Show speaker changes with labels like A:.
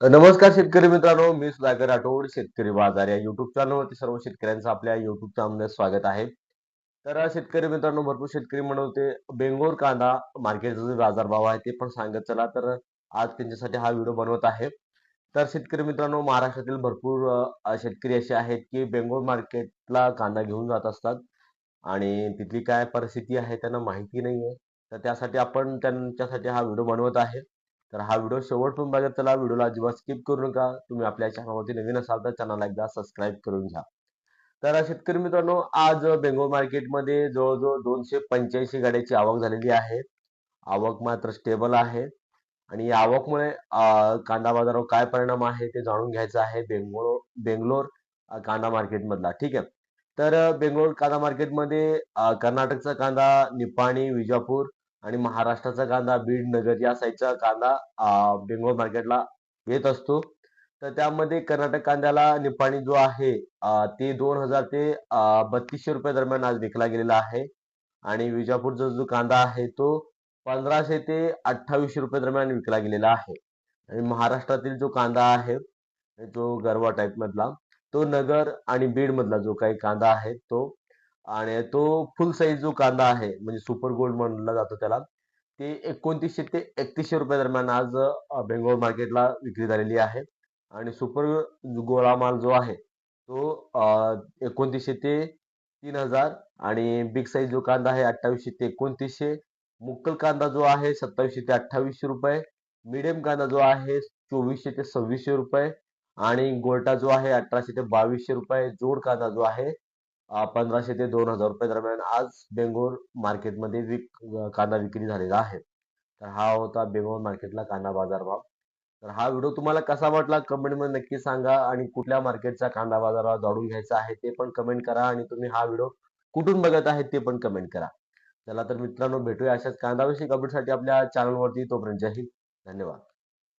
A: नमस्कार शेतकरी मित्रांनो मी सुधाकर राठोड शेतकरी बाजार या युट्यूब चॅनलवरती सर्व शेतकऱ्यांचं आपल्या युट्यूब चॅनलमध्ये स्वागत आहे. तर शेतकरी मित्रांनो भरपूर शेतकरी म्हणवते बेंगोर कांदा मार्केटचा जो बाजारभाव आहे ते पण सांगत चला तर आज त्यांच्यासाठी हा व्हिडिओ बनवत आहे. तर शेतकरी मित्रांनो महाराष्ट्रातील भरपूर शेतकरी असे आहेत की बेंगोर मार्केटला कांदा घेऊन जात असतात. आणि तिथली काय परिस्थिती आहे त्यांना माहिती नाहीये. तर त्यासाठी आपण त्यांच्यासाठी हा व्हिडिओ बनवत आहे. तर हा व्हिडिओ शेवटपर्यंत बघा त्याला व्हिडिओला अजिबात स्किप करू नका. तुम्ही आपल्या चॅनलवरती नवीन असाल तर चॅनलला एकदा सबस्क्राईब करून घ्या. तर शेतकरी मित्रांनो आज बेंगोर मार्केटमध्ये जवळजवळ दोनशे पंच्याऐंशी गाड्याची आवक झालेली आहे. आवक मात्र स्टेबल आहे. आणि या आवकमुळे कांदा बाजारावर काय परिणाम आहे ते जाणून घ्यायचं आहे बेंगलोर बेंगलोर कांदा मार्केटमधला. ठीक आहे. तर बेंगलोर कांदा मार्केटमध्ये कर्नाटकचा कांदा निपाणी विजापूर आणि महाराष्ट्राचा कांदा बीड नगर या साईडचा कांदा अ, बेंगलोर मार्केटला येत असतो. तर त्यामध्ये कर्नाटक कांद्याला निपाणी जो आहे ते दोन हजार ते बत्तीसशे रुपये दरम्यान आज विकला गेलेला आहे. आणि विजापूरचा जो कांदा आहे तो पंधराशे ते अठ्ठावीसशे रुपये दरम्यान विकला गेलेला आहे. आणि महाराष्ट्रातील जो कांदा आहे जो गरवा टाईप मधला तो नगर आणि बीड मधला जो काही कांदा आहे तो आणि तो फुल साईज जो कांदा आहे म्हणजे सुपर गोल्ड म्हणला जातो त्याला ते एकोणतीसशे ते एकतीसशे रुपये दरम्यान आज अ, बेंगलोर मार्केटला विक्री झालेली आहे. आणि सुपर गोळा माल जो आहे तो एकोणतीसशे ते तीन हजार आणि बिग साईज जो कांदा आहे अठ्ठावीसशे ते एकोणतीसशे मुक्कल कांदा जो आहे सत्तावीसशे ते अठ्ठावीसशे रुपये मिडियम कांदा जो आहे चोवीसशे ते सव्वीसशे रुपये आणि गोल्टा जो आहे अठराशे ते बावीसशे रुपये जोड कांदा जो आहे पंधराशे ते दोन हजार रुपये दरम्यान आज बेंगोर मार्केटमध्ये विक कांदा विक्री झालेला आहे. तर हा होता बेंगोर मार्केटला कांदा बाजारभाव तर हा व्हिडिओ तुम्हाला कसा वाटला कमेंटमध्ये नक्की सांगा आणि कुठल्या मार्केटचा कांदा बाजारभाव जाणून घ्यायचा आहे ते पण कमेंट करा आणि तुम्ही हा व्हिडिओ कुठून बघत आहे ते पण कमेंट करा. चला तर मित्रांनो भेटूया अशाच कांदाविषयी अपडेटसाठी आपल्या चॅनलवरती तोपर्यंत जय हिंद. धन्यवाद.